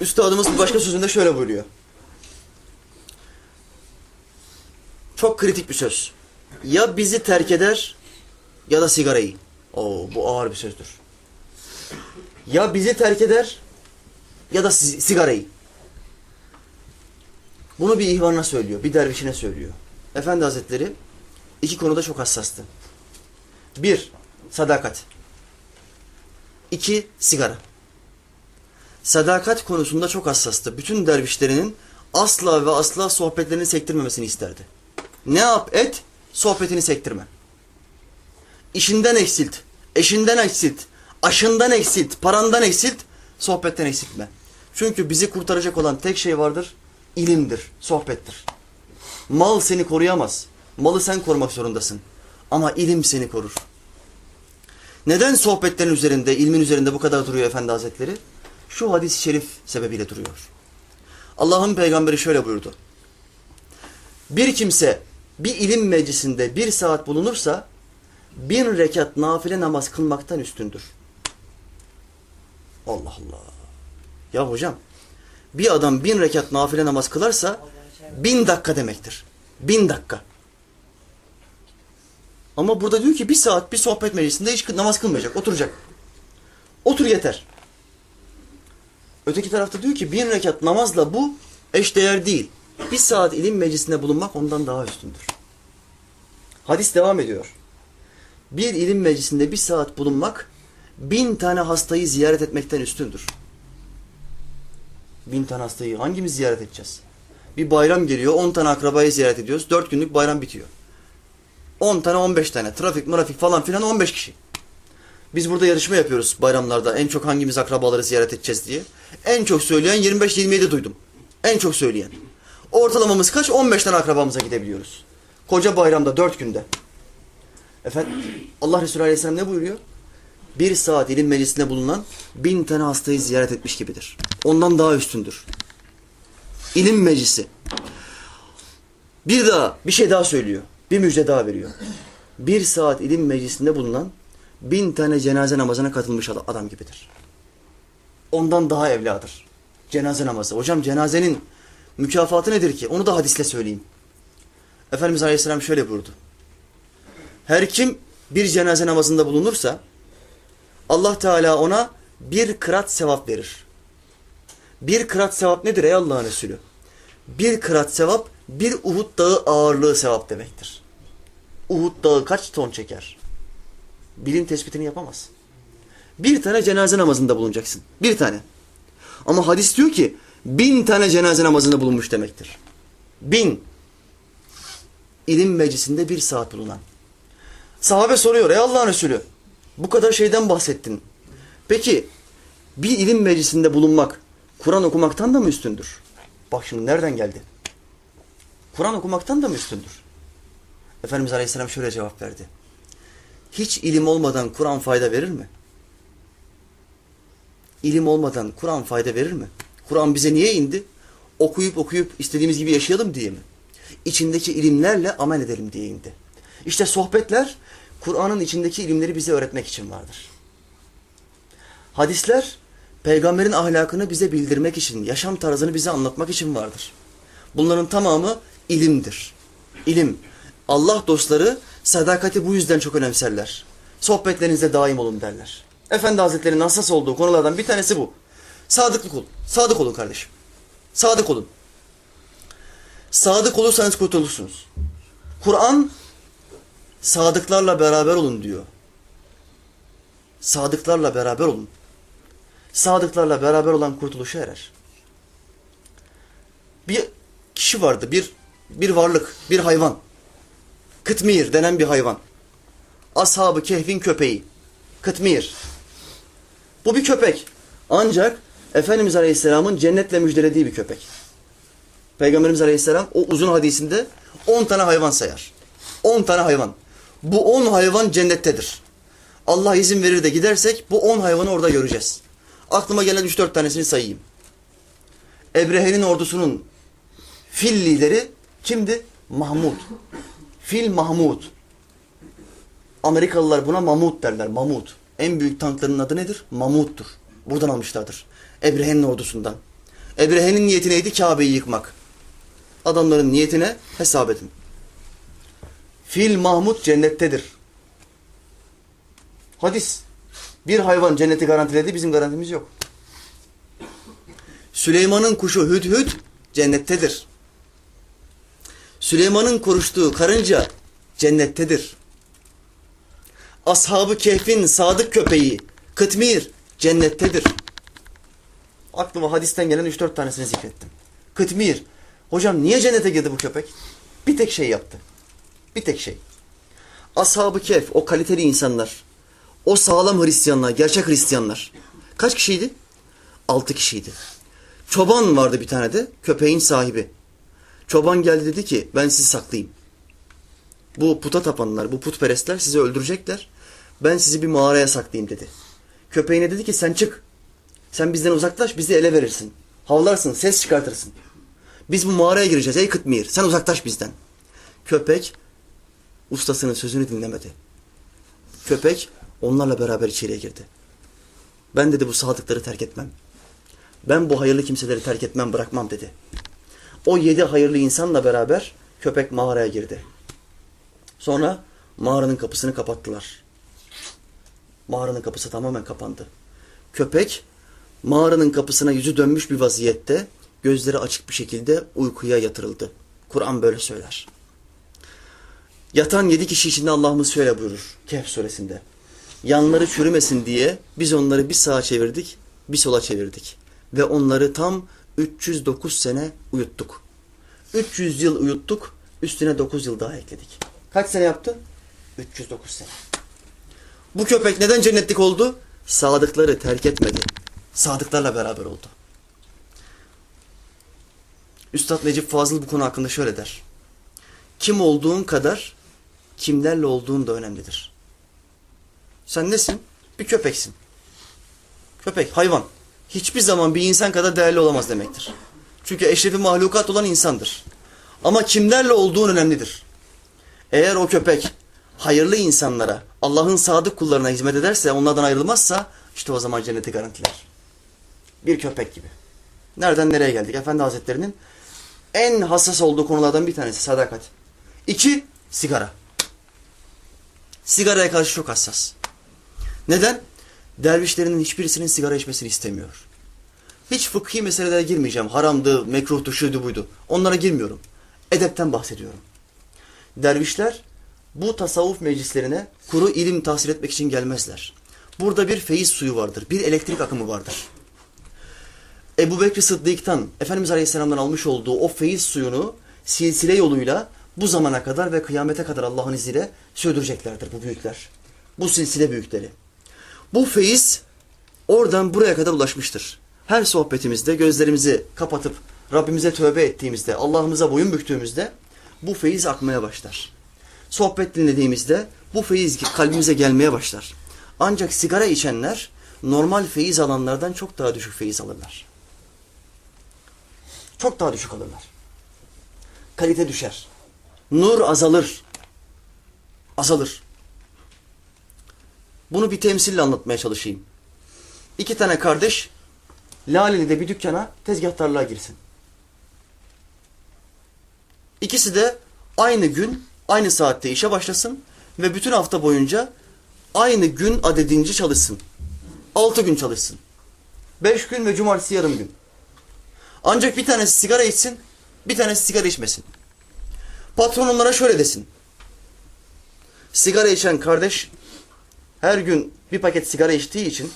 Üstadımız başka sözünde şöyle buyuruyor. Çok kritik bir söz. Ya bizi terk eder ya da sigarayı. Oo, bu ağır bir sözdür. Ya bizi terk eder ya da si- sigarayı. Bunu bir ihvanına söylüyor, bir dervişine söylüyor. Efendi Hazretleri iki konuda çok hassastı. Bir, sadakat. İki, sigara. Sadakat konusunda çok hassastı. Bütün dervişlerinin asla ve asla sohbetlerini sektirmemesini isterdi. Ne yap et, sohbetini sektirme. İşinden eksilt, eşinden eksilt, aşından eksilt, parandan eksilt, sohbetten eksiltme. Çünkü bizi kurtaracak olan tek şey vardır, ilimdir, sohbettir. Mal seni koruyamaz. Malı sen korumak zorundasın. Ama ilim seni korur. Neden sohbetlerin üzerinde, ilmin üzerinde bu kadar duruyor Efendi Hazretleri? Şu hadis-i şerif sebebiyle duruyor. Allah'ın peygamberi şöyle buyurdu. Bir kimse bir ilim meclisinde bir saat bulunursa bin rekat nafile namaz kılmaktan üstündür. Allah Allah. Ya hocam bir adam bin rekat nafile namaz kılarsa bin dakika demektir. Bin dakika. Ama burada diyor ki bir saat bir sohbet meclisinde hiç namaz kılmayacak. Oturacak. Otur yeter. Öteki tarafta diyor ki bin rekat namazla bu eşdeğer değil. Bir saat ilim meclisinde bulunmak ondan daha üstündür. Hadis devam ediyor. Bir ilim meclisinde bir saat bulunmak bin tane hastayı ziyaret etmekten üstündür. Bin tane hastayı hangimiz ziyaret edeceğiz? Bir bayram geliyor, on tane akrabayı ziyaret ediyoruz. Dört günlük bayram bitiyor. 10 tane 15 tane trafik mırafik falan filan 15 kişi. Biz burada yarışma yapıyoruz bayramlarda en çok hangimiz akrabaları ziyaret edeceğiz diye. En çok söyleyen 25-27 duydum. En çok söyleyen. Ortalamamız kaç? 15 tane akrabamıza gidebiliyoruz. Koca bayramda 4 günde. Efendim Allah Resulü Aleyhisselam ne buyuruyor? Bir saat ilim meclisinde bulunan bin tane hastayı ziyaret etmiş gibidir. Ondan daha üstündür. İlim meclisi. Bir daha bir şey daha söylüyor. Bir müjde daha veriyor. Bir saat ilim meclisinde bulunan bin tane cenaze namazına katılmış ad- adam gibidir. Ondan daha evladır. Cenaze namazı. Hocam cenazenin mükafatı nedir ki? Onu da hadisle söyleyeyim. Efendimiz Aleyhisselam şöyle buyurdu. Her kim bir cenaze namazında bulunursa Allah Teala ona bir kırat sevap verir. Bir kırat sevap nedir ey Allah'ın Resulü? Bir kırat sevap bir Uhud dağı ağırlığı sevap demektir. Uhud dağı kaç ton çeker? Bilim tespitini yapamaz. Bir tane cenaze namazında bulunacaksın. Bir tane. Ama hadis diyor ki bin tane cenaze namazında bulunmuş demektir. Bin. İlim meclisinde bir saat bulunan. Sahabe soruyor ey Allah'ın Resulü bu kadar şeyden bahsettin. Peki bir ilim meclisinde bulunmak Kur'an okumaktan da mı üstündür? Bak şimdi nereden geldi? Kur'an okumaktan da mı üstündür? Efendimiz Aleyhisselam şöyle cevap verdi. Hiç ilim olmadan Kur'an fayda verir mi? İlim olmadan Kur'an fayda verir mi? Kur'an bize niye indi? Okuyup okuyup istediğimiz gibi yaşayalım diye mi? İçindeki ilimlerle amel edelim diye indi. İşte sohbetler Kur'an'ın içindeki ilimleri bize öğretmek için vardır. Hadisler peygamberin ahlakını bize bildirmek için, yaşam tarzını bize anlatmak için vardır. Bunların tamamı ilimdir. İlim. Allah dostları sadakati bu yüzden çok önemserler. Sohbetlerinizde daim olun derler. Efendi Hazretleri'nin hassas olduğu konulardan bir tanesi bu. Sadıklık olun. Sadık olun kardeşim. Sadık olun. Sadık olursanız kurtulursunuz. Kur'an sadıklarla beraber olun diyor. Sadıklarla beraber olun. Sadıklarla beraber olan kurtuluşa erer. Bir kişi vardı, bir bir varlık, bir hayvan. Kıtmir denen bir hayvan. Ashab-ı Kehf'in köpeği. Kıtmir. Bu bir köpek. Ancak Efendimiz Aleyhisselam'ın cennetle müjdelediği bir köpek. Peygamberimiz Aleyhisselam o uzun hadisinde 10 tane hayvan sayar. 10 tane hayvan. Bu 10 hayvan cennettedir. Allah izin verir de gidersek bu 10 hayvanı orada göreceğiz. Aklıma gelen 3-4 tanesini sayayım. Ebrehe'nin ordusunun fil lideri kimdi? Mahmud. Fil Mahmud. Amerikalılar buna Mamut derler. Mamut. En büyük tankların adı nedir? Mamut'tur. Buradan almışlardır. Ebrehe'nin ordusundan. Ebrehe'nin niyeti neydi? Kabe'yi yıkmak. Adamların niyetine hesap edin. Fil Mahmud cennettedir. Hadis. Bir hayvan cenneti garantiledi, bizim garantimiz yok. Süleyman'ın kuşu hüdhüd cennettedir. Süleyman'ın konuştuğu karınca cennettedir. Ashab-ı Kehf'in sadık köpeği Kıtmir cennettedir. Aklıma hadisten gelen 3-4 tanesini zikrettim. Kıtmir. Hocam niye cennete girdi bu köpek? Bir tek şey yaptı. Bir tek şey. Ashab-ı Kehf, o kaliteli insanlar, o sağlam Hristiyanlar, gerçek Hristiyanlar. Kaç kişiydi? 6 kişiydi. Çoban vardı bir tane de, köpeğin sahibi. Çoban geldi dedi ki, ben sizi saklayayım. Bu puta tapanlar, bu putperestler sizi öldürecekler. Ben sizi bir mağaraya saklayayım dedi. Köpeğine dedi ki sen çık. Sen bizden uzaklaş, bizi ele verirsin. Havlarsın, ses çıkartırsın. Biz bu mağaraya gireceğiz ey Kıtmir. Sen uzaklaş bizden. Köpek ustasının sözünü dinlemedi. Köpek onlarla beraber içeriye girdi. Ben dedi bu sadıkları terk etmem. Ben bu hayırlı kimseleri terk etmem, bırakmam dedi. O yedi hayırlı insanla beraber köpek mağaraya girdi. Sonra mağaranın kapısını kapattılar. Mağaranın kapısı tamamen kapandı. Köpek mağaranın kapısına yüzü dönmüş bir vaziyette gözleri açık bir şekilde uykuya yatırıldı. Kur'an böyle söyler. Yatan yedi kişi içinde Allah'ımız şöyle buyurur Kehf suresinde. Yanları çürümesin diye biz onları bir sağa çevirdik, bir sola çevirdik. Ve onları tam 309 sene uyuttuk. 300 yıl uyuttuk, üstüne 9 yıl daha ekledik. Kaç sene yaptı? 309 sene. Bu köpek neden cennetlik oldu? Sadıkları terk etmedi. Sadıklarla beraber oldu. Üstad Necip Fazıl bu konu hakkında şöyle der. Kim olduğun kadar kimlerle olduğun da önemlidir. Sen nesin? Bir köpeksin. Köpek, hayvan. Hiçbir zaman bir insan kadar değerli olamaz demektir. Çünkü eşrefi mahlukat olan insandır. Ama kimlerle olduğun önemlidir. Eğer o köpek hayırlı insanlara, Allah'ın sadık kullarına hizmet ederse, onlardan ayrılmazsa işte o zaman cenneti garantiler. Bir köpek gibi. Nereden nereye geldik? Efendi Hazretleri'nin en hassas olduğu konulardan bir tanesi sadakat. İki, sigara. Sigaraya karşı çok hassas. Neden? Dervişlerinin hiçbirisinin sigara içmesini istemiyor. Hiç fıkhi meselelere girmeyeceğim. Haramdı, mekruhtu, şuydu buydu. Onlara girmiyorum. Edepten bahsediyorum. Dervişler bu tasavvuf meclislerine kuru ilim tahsil etmek için gelmezler. Burada bir feyiz suyu vardır. Bir elektrik akımı vardır. Ebu Bekir Sıddık'tan, Efendimiz Aleyhisselam'dan almış olduğu o feyiz suyunu silsile yoluyla bu zamana kadar ve kıyamete kadar Allah'ın izniyle sürdüreceklerdir bu büyükler. Bu silsile büyükleri. Bu feyiz oradan buraya kadar ulaşmıştır. Her sohbetimizde gözlerimizi kapatıp Rabbimize tövbe ettiğimizde, Allah'ımıza boyun büktüğümüzde bu feyiz akmaya başlar. Sohbet dinlediğimizde bu feyiz kalbimize gelmeye başlar. Ancak sigara içenler normal feyiz alanlardan çok daha düşük feyiz alırlar. Çok daha düşük alırlar. Kalite düşer. Nur azalır. Azalır. Bunu bir temsille anlatmaya çalışayım. İki tane kardeş Laleli'de bir dükkana tezgahtarlığa girsin. İkisi de aynı gün, aynı saatte işe başlasın ve bütün hafta boyunca aynı gün adedince çalışsın. Altı gün çalışsın. Beş gün ve cumartesi yarım gün. Ancak bir tanesi sigara içsin, bir tanesi sigara içmesin. Patron onlara şöyle desin. Sigara içen kardeş her gün bir paket sigara içtiği için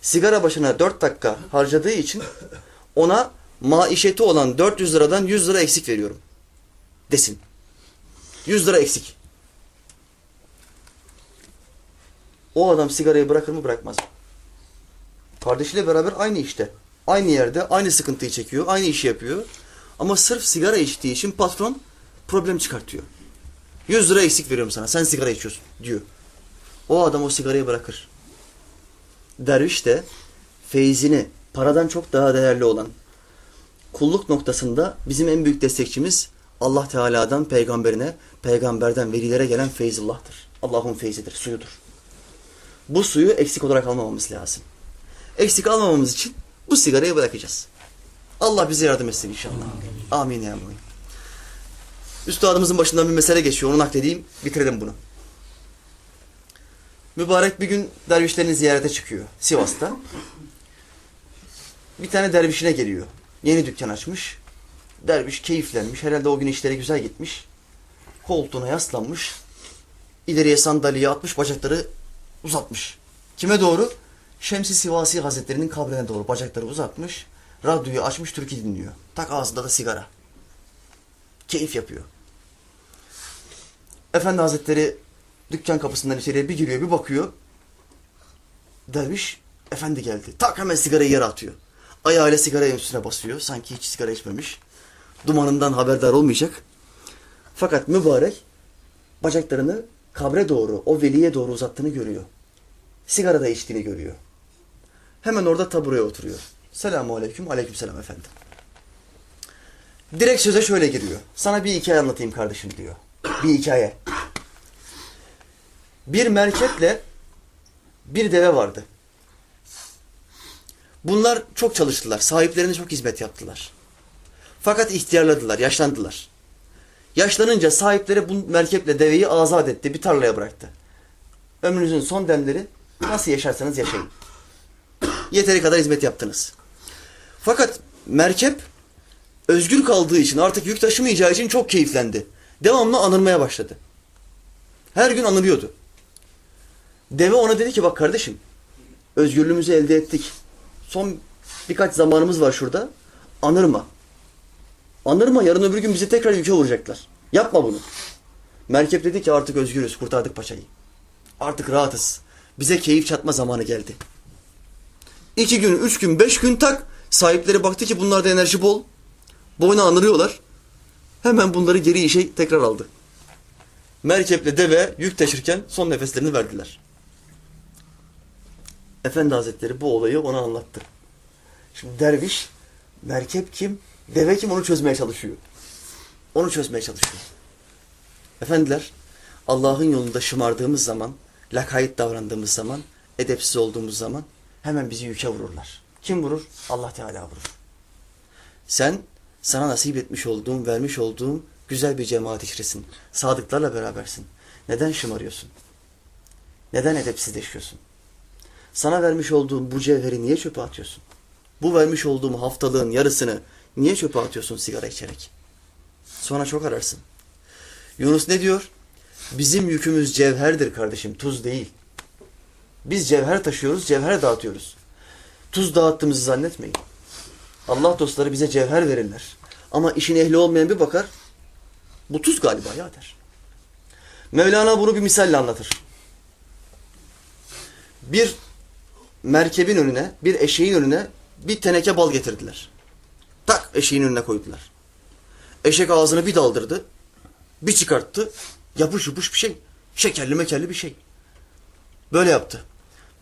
sigara başına 4 dakika harcadığı için ona maişeti olan 400 liradan 100 lira eksik veriyorum. Desin. 100 lira eksik. O adam sigarayı bırakır mı bırakmaz mı? Kardeşiyle beraber aynı işte. Aynı yerde aynı sıkıntıyı çekiyor. Aynı işi yapıyor. Ama sırf sigara içtiği için patron problem çıkartıyor. 100 lira eksik veriyorum sana. Sen sigara içiyorsun diyor. O adam o sigarayı bırakır. Derviş de feyzini paradan çok daha değerli olan kulluk noktasında bizim en büyük destekçimiz Allah Teala'dan peygamberine, peygamberden velilere gelen feyzullah'tır. Allah'ın feyzidir, suyudur. Bu suyu eksik olarak almamamız lazım. Eksik almamamız için bu sigarayı bırakacağız. Allah bize yardım etsin inşallah. Amin ya. Üstadımızın başından bir mesele geçiyor. Onu nakledeyim. Bitirelim bunu. Mübarek bir gün dervişlerini ziyarete çıkıyor. Sivas'ta. Bir tane dervişine geliyor. Yeni dükkan açmış. Derviş keyiflenmiş. Herhalde o gün işleri güzel gitmiş. Koltuğuna yaslanmış. İleriye sandalyeye atmış. Bacakları uzatmış. Kime doğru? Şemsi Sivasi Hazretleri'nin kabrine doğru bacakları uzatmış. Radyoyu açmış türkü dinliyor. Tak ağzında da sigara. Keyif yapıyor. Efendi Hazretleri dükkan kapısından içeriye bir giriyor bir bakıyor. Derviş efendi geldi. Tak hemen sigarayı yere atıyor. Ayağıyla sigarayı üstüne basıyor. Sanki hiç sigara içmemiş. Dumanından haberdar olmayacak. Fakat mübarek bacaklarını kabre doğru, o veliye doğru uzattığını görüyor. Sigara da içtiğini görüyor. Hemen orada tabureye oturuyor. Selamun aleyküm, aleyküm selam efendim. Direkt söze şöyle giriyor. Sana bir hikaye anlatayım kardeşim diyor. Bir hikaye. Bir merkeple bir deve vardı. Bunlar çok çalıştılar. Sahiplerine çok hizmet yaptılar. Fakat ihtiyarladılar, yaşlandılar. Yaşlanınca sahipleri bu merkeple deveyi azat etti, bir tarlaya bıraktı. Ömrünüzün son demleri nasıl yaşarsanız yaşayın. Yeteri kadar hizmet yaptınız. Fakat merkep özgür kaldığı için artık yük taşımayacağı için çok keyiflendi. Devamlı anılmaya başladı. Her gün anılıyordu. Deve ona dedi ki bak kardeşim özgürlüğümüzü elde ettik. Son birkaç zamanımız var şurada. Anırma. Anırma yarın öbür gün bizi tekrar yüke vuracaklar. Yapma bunu. Merkep dedi ki artık özgürüz kurtardık paçayı. Artık rahatız. Bize keyif çatma zamanı geldi. İki gün, üç gün, beş gün tak. Sahipleri baktı ki bunlarda enerji bol. Boyuna anırıyorlar. Hemen bunları geri işe tekrar aldı. Merkeple deve yük taşırken son nefeslerini verdiler. Efendi Hazretleri bu olayı ona anlattı. Şimdi derviş, merkep kim, deve kim onu çözmeye çalışıyor. Onu çözmeye çalışıyor. Efendiler, Allah'ın yolunda şımardığımız zaman, lakayt davrandığımız zaman, edepsiz olduğumuz zaman hemen bizi yüke vururlar. Kim vurur? Allah Teala vurur. Sen sana nasip etmiş olduğum, vermiş olduğum güzel bir cemaat içresin. Sadıklarla berabersin. Neden şımarıyorsun? Neden edepsizleşiyorsun? Sana vermiş olduğum bu cevheri niye çöpe atıyorsun? Bu vermiş olduğum haftalığın yarısını niye çöpe atıyorsun sigara içerek? Sonra çok ararsın. Yunus ne diyor? Bizim yükümüz cevherdir kardeşim, tuz değil. Biz cevher taşıyoruz, cevher dağıtıyoruz. Tuz dağıttığımızı zannetmeyin. Allah dostları bize cevher verirler. Ama işin ehli olmayan bir bakar, bu tuz galiba ya der. Mevlana bunu bir misalle anlatır. Bir merkebin önüne, bir eşeğin önüne bir teneke bal getirdiler. Tak eşeğin önüne koydular. Eşek ağzını bir daldırdı, bir çıkarttı, yapış yapış bir şey. Şekerli mekerli bir şey. Böyle yaptı.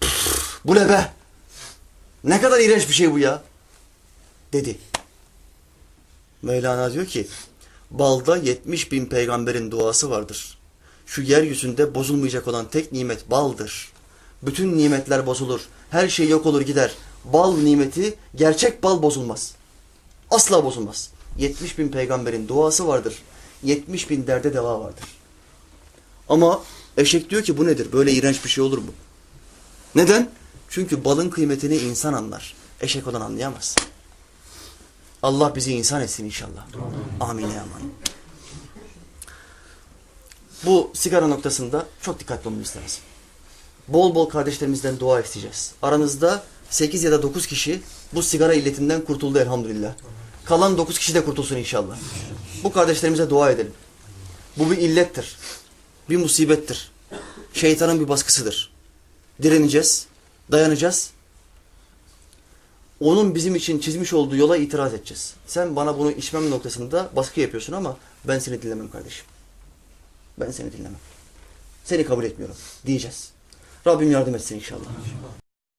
Püf, bu ne be? Ne kadar iğrenç bir şey bu ya. Dedi. Mevlana diyor ki, balda 70 bin peygamberin duası vardır. Şu yeryüzünde bozulmayacak olan tek nimet baldır. Bütün nimetler bozulur. Her şey yok olur gider. Bal nimeti, gerçek bal bozulmaz. Asla bozulmaz. 70 bin peygamberin duası vardır. 70 bin derde deva vardır. Ama eşek diyor ki bu nedir? Böyle iğrenç bir şey olur mu? Neden? Çünkü balın kıymetini insan anlar. Eşek olan anlayamaz. Allah bizi insan etsin inşallah. Amin amin. Bu sigara noktasında çok dikkatli olmamız lazım. Bol bol kardeşlerimizden dua isteyeceğiz. Aranızda 8 ya da 9 kişi bu sigara illetinden kurtuldu elhamdülillah. Kalan 9 kişi de kurtulsun inşallah. Bu kardeşlerimize dua edelim. Bu bir illettir. Bir musibettir. Şeytanın bir baskısıdır. Direneceğiz, dayanacağız. Onun bizim için çizmiş olduğu yola itiraz edeceğiz. Sen bana bunu içmem noktasında baskı yapıyorsun ama ben seni dinlemem kardeşim. Ben seni dinlemem. Seni kabul etmiyorum diyeceğiz. Rabbim yardım etsin inşallah.